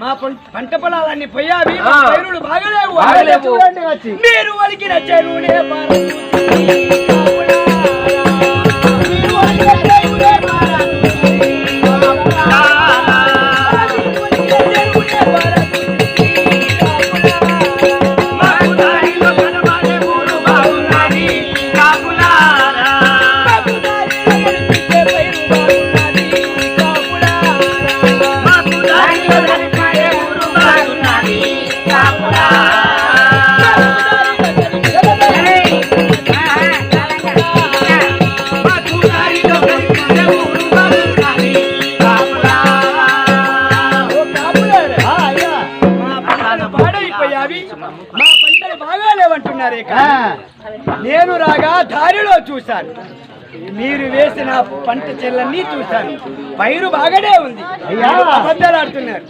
మా పంట పొలాలన్నీ పోయావి. పైరులు బాగలేవు. మీరు వలికిన చెరువునే పారదు. వేసిన పంట చెల్లన్నీ చూశాను. పైరు బాగానే ఉంది. అబద్ధాలు ఆడుతున్నారు.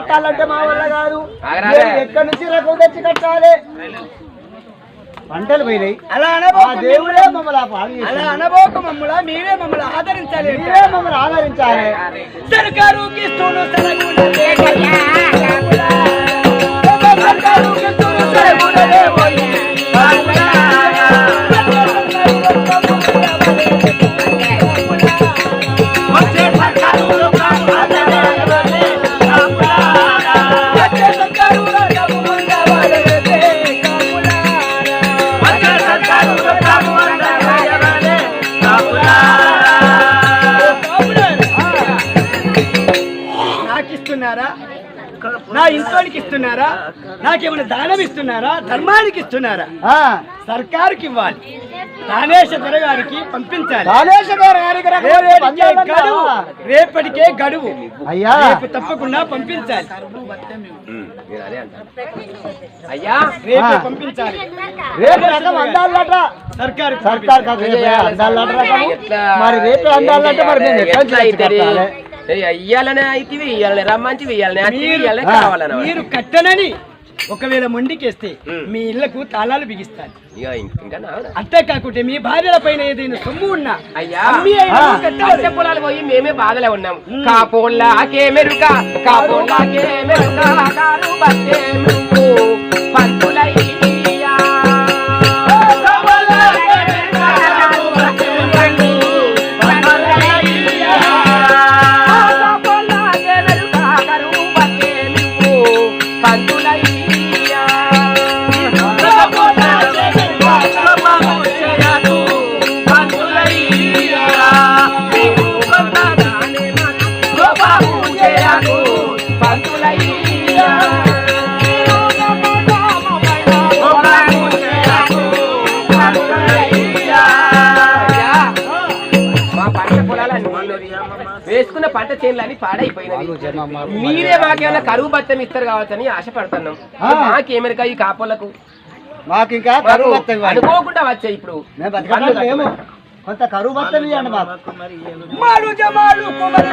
కట్టాలంటే మా వల్ల కాదు. ఎక్కడి నుంచి రకం తెచ్చి కట్టాలి? పంటలు పోయినాయి. అలా దేవుడే మమ్మల్ని అలా అనబోకు మమ్మల మీరే మమ్మల్ని ఆదరించాలి మీరే మమ్మల్ని ఆదరించాలి. సర్కారుకి ఇస్తున్న నాకేమైనా దానం ఇస్తున్నారా? ధర్మానికి ఇస్తున్నారా? ఆ, సర్కారుకి ఇవ్వాలి. దానేశ దొర గారికి పంపించాలి. గారికి రేపటికే? గడువు రేపటికే గడువు. అయ్యా. రేపు తప్పకుండా పంపించాలి. అయ్యా రేపు. పంపించాలి. రేపు రకం అందాలట. సర్కారు సర్కార్ కాదు రేపే అందాలట? మరి రేపు అందాలంటే మరి మేము ఎట్లా ఇయ్యాలనే అయితే ఇయ్యాలనే రమ్మంచి ఇయ్యాలనే అది మీరు- ఇయ్యాలనే ఆ, కావాలనే మీరు కట్టనని ఒకవేళ మొండికేస్తే. మీ ఇళ్ళకు తాళాలు బిగిస్తాను? అంతేకాకుంటే మీ భార్యల పైన ఏదైనా సొమ్ము ఉన్నా అయ్యా. పొలాలు పోయి మేమే బాధలే ఉన్నాం. కాపోళ్ళకే మెరుక కాపోళ్ళకే మెరుకు పంతులయ్యా. పాడైపోయినవి మీరే మాకేమైనా కరువు భత్తం ఇస్తారు కావచ్చని ఆశపడుతున్నాం. మాకేమెరక ఈ కాపోలకు మాకు ఇంకా కరువు బత్తం. అనుకోకుండా వచ్చాయి ఇప్పుడు కొంత కరువు బత్తం ఇవ్వండి మాకు మాలు జమాలు కుమరు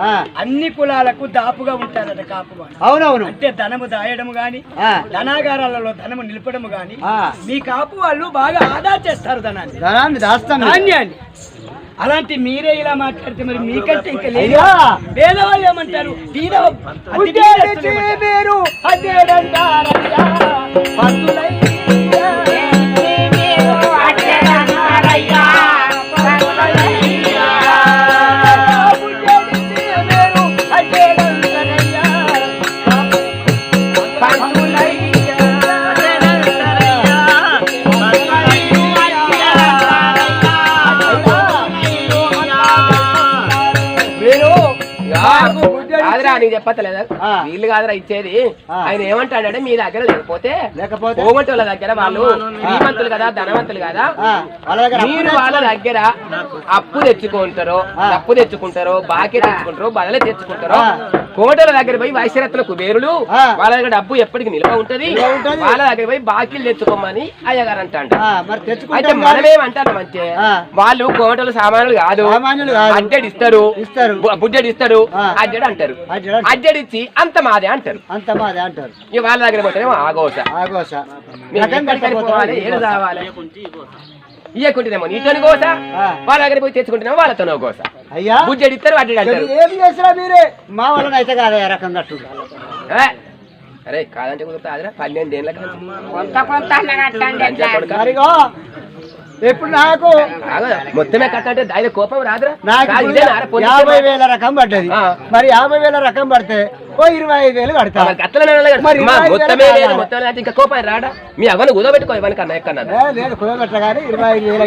ఆ, అన్ని కులాలకు దాపుగా ఉంటారట కాపు. అవునవును. అంటే ధనము దాయడము గాని ధనాగారాలలో ధనము నిలపడము గాని. మీ కాపు వాళ్ళు బాగా ఆదా చేస్తారు ధనాన్ని. ధనాన్ని ధాన్యాన్ని. అలాంటి మీరే ఇలా మాట్లాడితే మరి మీకంటే ఇంకా లేదు. పేదవాళ్ళు ఏమంటారు? బీద నీకు చెప్పలేదా. వీళ్ళు కాదురా ఇచ్చేది. ఆయన ఏమంటాడంటే మీ దగ్గర లేకపోతే లేకపోతే పోగొట్టే వాళ్ళ దగ్గర వాళ్ళు శ్రీమంతులు కదా ధనవంతులు కదా మీరు వాళ్ళ దగ్గర అప్పు తెచ్చుకుంటారు. అప్పు తెచ్చుకుంటారు బాకీ తెచ్చుకుంటారు బదలు తెచ్చుకుంటారు. కోటల దగ్గర పోయి వైశ్యరత్న కుబేరులు. వాళ్ళ దగ్గర డబ్బు ఎప్పటికి నిల్వ ఉంటది. వాళ్ళ దగ్గర పోయి బాకీలు తెచ్చుకోమని అయ్యగారు అంటాడు. అయితే మనమేమంటాం అంటే. వాళ్ళు కోటలు సామాన్యులు కాదు. అడ్డెడ్ ఇస్తారు. బుడ్డెడ్ ఇస్తారు. అడ్డెడ్ అంటారు. అడ్డెడ్ ఇచ్చి అంత మాదే అంటారు. అంత మాదే అంటారు. ఇక వాళ్ళ దగ్గర పోతేనేమో ఆగోస. ఆగోస. ఏడు. రావాలి ఇయ్యకుంటేనేమో నీతోని కోస? ఆ. వాళ్ళ దగ్గర పోయి తెచ్చుకుంటేనేమో వాళ్ళతోనో కోస? అయ్యా. బుడ్డెడ్ ఇస్తారు అంటారు. ఏం చేసినా మీరే? మా వలన అయితే కాదా ఈ రకం కట్టు ఏ? అరే కాదంటే కుదురుతా అదిరా పన్నెండు ఏళ్ళ కొంత ఇప్పుడు నాకు? మొత్తమే కట్టంటే ఆయన కోపం రాదురా. నాకు యాభై వేల రకం పడ్డది. మరి యాభై వేల రకం పడితే ఓ ఇరవై ఐదు వేలు కడతా. ఇంకా కోపం రాడా? మీ అవన్నీ కుదోబెట్టుకో ఇవన్నీ కన్నా ఎక్కన్నా ఏ, లేదు కుదరబెట్ట కానీ ఇరవై ఐదు వేలు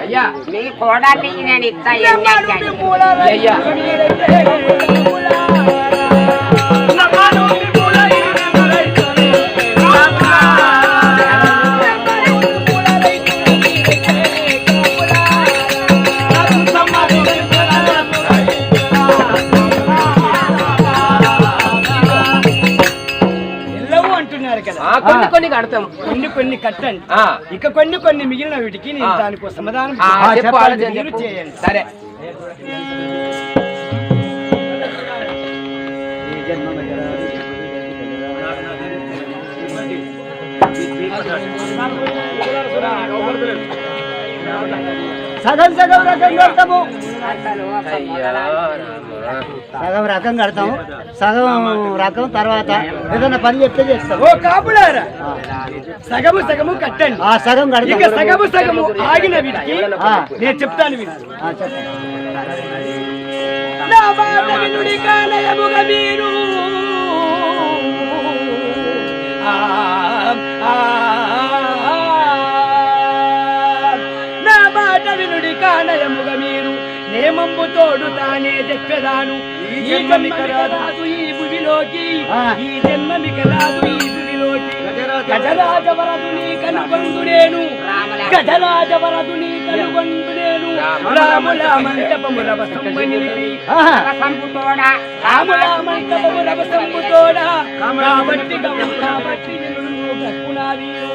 అయ్యా. మీ కోడల్ని నేను ఇస్తా అయ్యా. కొన్ని కొన్ని కడతాం కొన్ని కొన్ని కట్టండి ఆ, ఇక కొన్ని కొన్ని మిగిలిన వీటికి నేను. దానికి సమాధానం. చేయండి. సరే సగం సగం రకం కడతాము అయ్యా రామా. సగం రకం కడతాము సగం రకం తర్వాత ఏదైనా పని చెప్తే చేస్తాం ఓ కాపులారా సగము సగము కట్టండి. ఆ సగం ఇక కడతాం సగము సగము ఆగిన వీటికి ఆ. నేను చెప్తాను చెప్పండి. నా మాట వినుడి కానయముగ మీరు ఆ, ఆ, తోడు తానే చెప్పెదాను. ఈ జన్మమిక రాదు. ఈ భూమిలోకి ఆ. ఈ జన్మమిక రాదు ఈ భూమిలోకి గజరాజ వరదుని కనుగొందు నేను గజరాజ వరదుని కనుగొందు నేను రాముల. మంటపము రవసంబ నిలిపి. రాముల. మంటపము రవసంబుతోడా కాబట్టి కాబట్టి నిన్ను బ్రతుకునాదీరు.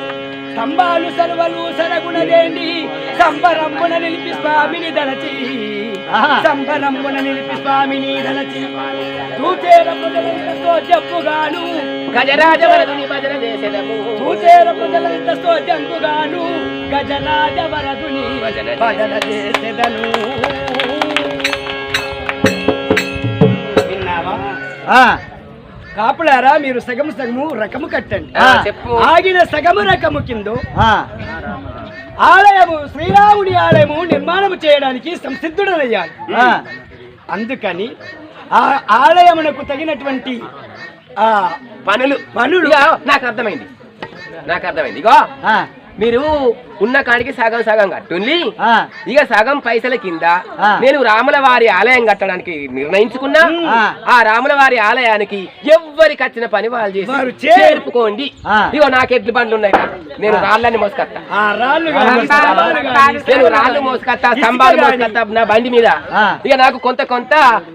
స్తంభాలు సర్వలు సరగుణదేండి సంబరంబున నిలిపి స్వామిని దలచి ఆహా. సంబరంబున నిలిపి స్వామిని దలచి చూచేర ప్రజలంతతో చెప్పుగాను గజరాజ వరదుని భజన చేసేదము చూచేర ప్రజలంతతో చెప్పుగాను గజరాజ వరదుని భజన చేసెదను. విన్నావా? కాపులారా మీరు సగము సగము రకము కట్టండి. చెప్పు. ఆగిన సగము రకము కింద ఆలయము శ్రీరాముడి ఆలయము నిర్మాణము చేయడానికి సంసిద్ధుడనయ్యాడు అందుకని ఆ ఆలయమునకు తగినటువంటి ఆ పనులు. పనులు. నాకు అర్థమైంది. నాకు అర్థమైంది. ఇగో మీరు ఉన్న కాడికి సగం సగం కట్టుండి ఆ, ఇక సగం పైసల కింద. నేను రాముల వారి ఆలయం కట్టడానికి నిర్ణయించుకున్నా ఆ. రాముల వారి ఆలయానికి ఎవ్వరికి వచ్చిన పని వాళ్ళు చేసి వారు చే- చేర్పుకోండి ఆ. ఇగో నాకు ఎడ్లు బండ్లు ఉన్నాయి. నేను రాళ్ళని మోసుకొస్తా రాళ్ళు నేను మోసుకొస్తా స్తంభాలు. మోసుకొస్తా నా బండి మీద. ఇక నాకు కొంత కొంత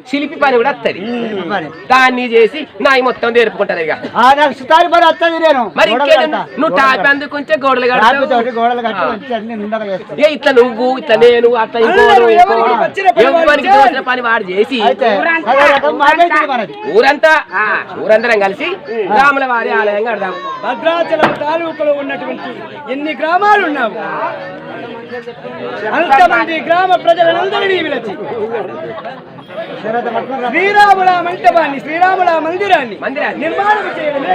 శిల్పి పని కూడా వస్తుంది. దాన్ని చేసి నా మొత్తం నేర్పుకుంటారు ఇక మరి కడతా. నువ్వు టాప్ కడతా. అందుకుంటే గోడలు టాపి ఏ ఇట్లా నువ్వు ఇట్లా నేను అట్లా ఇంకోడు ఎవరికి. తోచిన పని వాడు? చేసి? ఊరంతా ఊరందరం కలిసి రాముల వారి ఆలయం కడదాం. భద్రాచలం తాలూకులో ఉన్నటువంటి ఎన్ని గ్రామాలు ఉన్నావు? అంతమంది గ్రామ ప్రజలందరినీ రా. శ్రీరాముల మంటపాన్ని శ్రీరాముల మందిరాన్ని మందిరాన్ని. నిర్మాణం చేయడమే.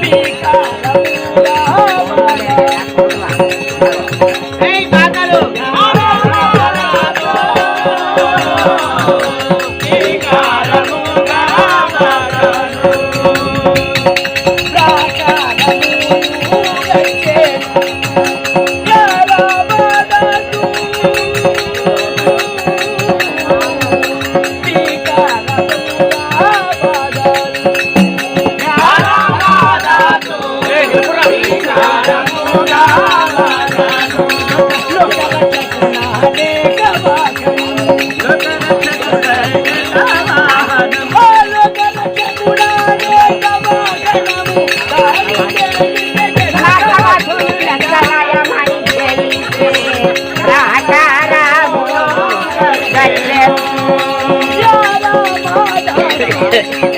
Pika Yeah.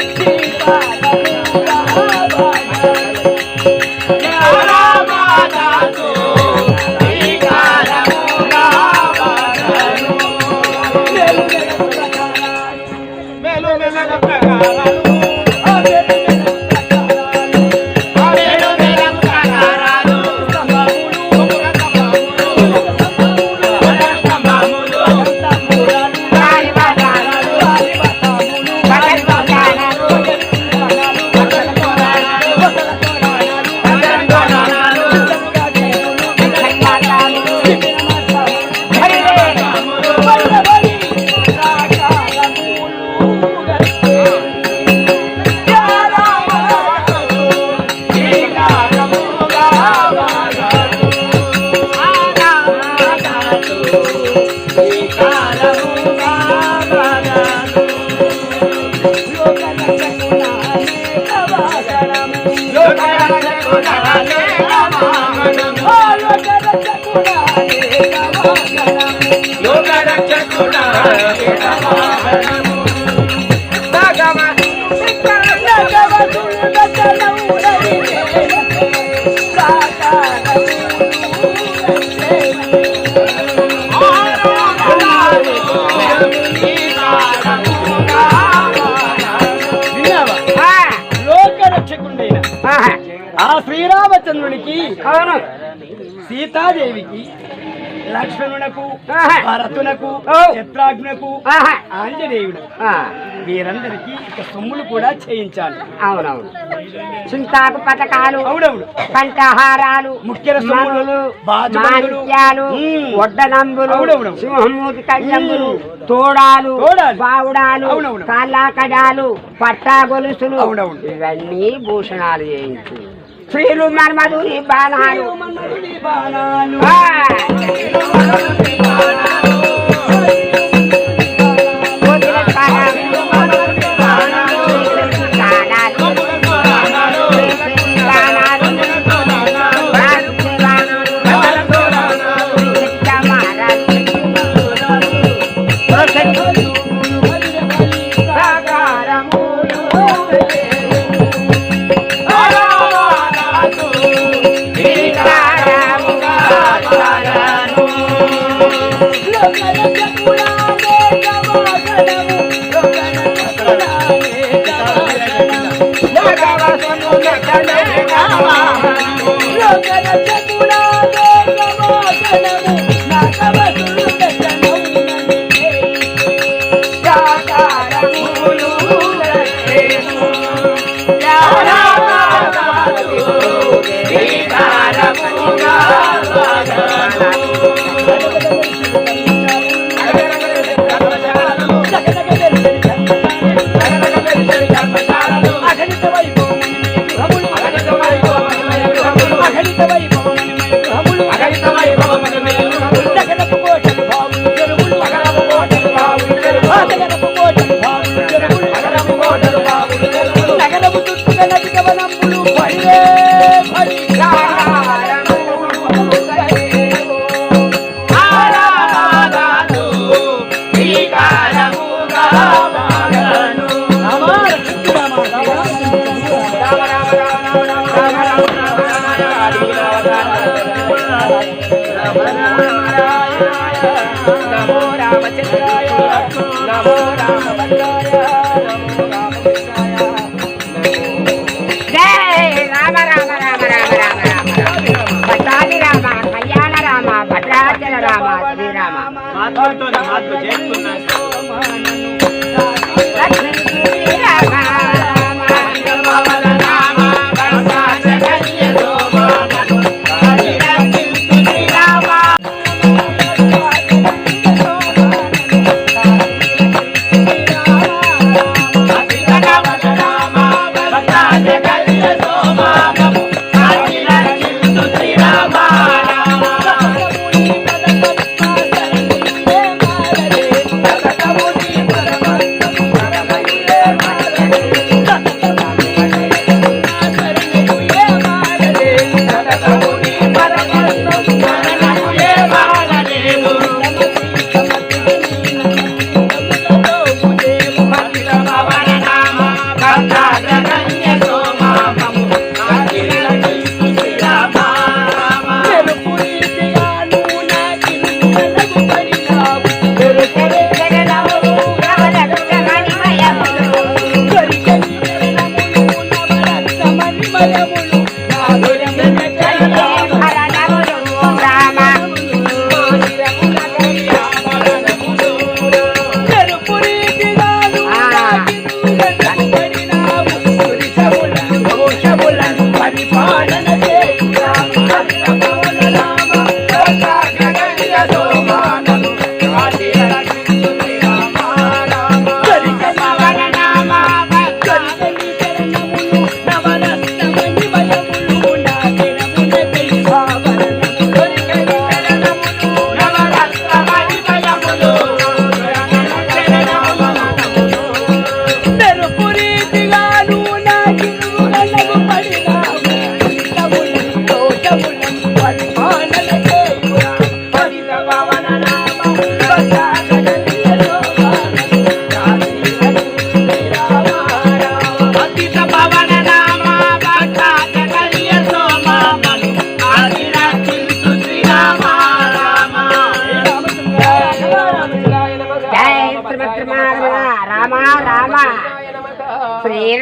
విన్నావా లోకరక్షకుండైన ఆ శ్రీరామచంద్రునికి సీతాదేవికి లక్ష్మణునకు భరతునకు చిత్రాగ్నకు ఆంజనేయుడు వీరందరికీ ఇక సొమ్ములు కూడా చేయించాలి అవునవును చింతాకు పథకాలు అవునవుడు కంఠహారాలు ముఖ్య సొమ్ములు మాణిక్యాలు. వడ్డనంబులు అవునవును. కళ్యంబులు ఉమ్. తోడాలు. బావుడాలు అవునవును. కాళ్ళాకడాలు పట్టా గొలుసులు అవునవును. ఇవన్నీ భూషణాలు చేయించు స్త్రీలు మన్మధుని బాణాలు శ్రీకారముగా नमो राम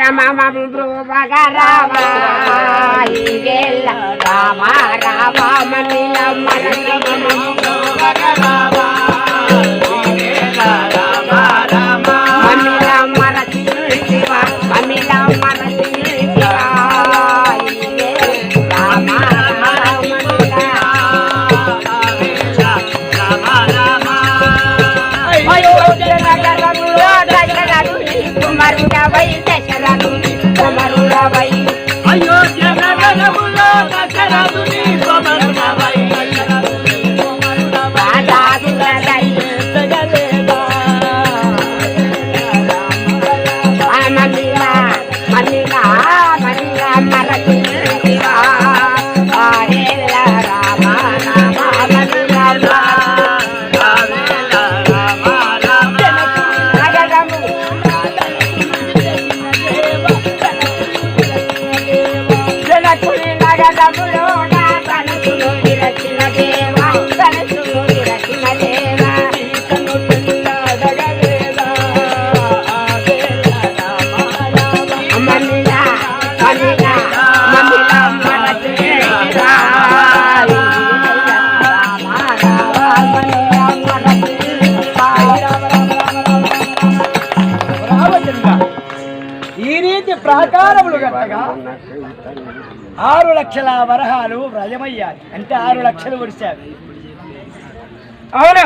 రమమ భృవగ రామ రామ రామ మణిల మన అయోధ్య నగరములో దశరథుని పవనం లక్షల వరహాలు వ్రజమయ్యాలి అంటే ఆరు లక్షలు కురిశారు అవునా.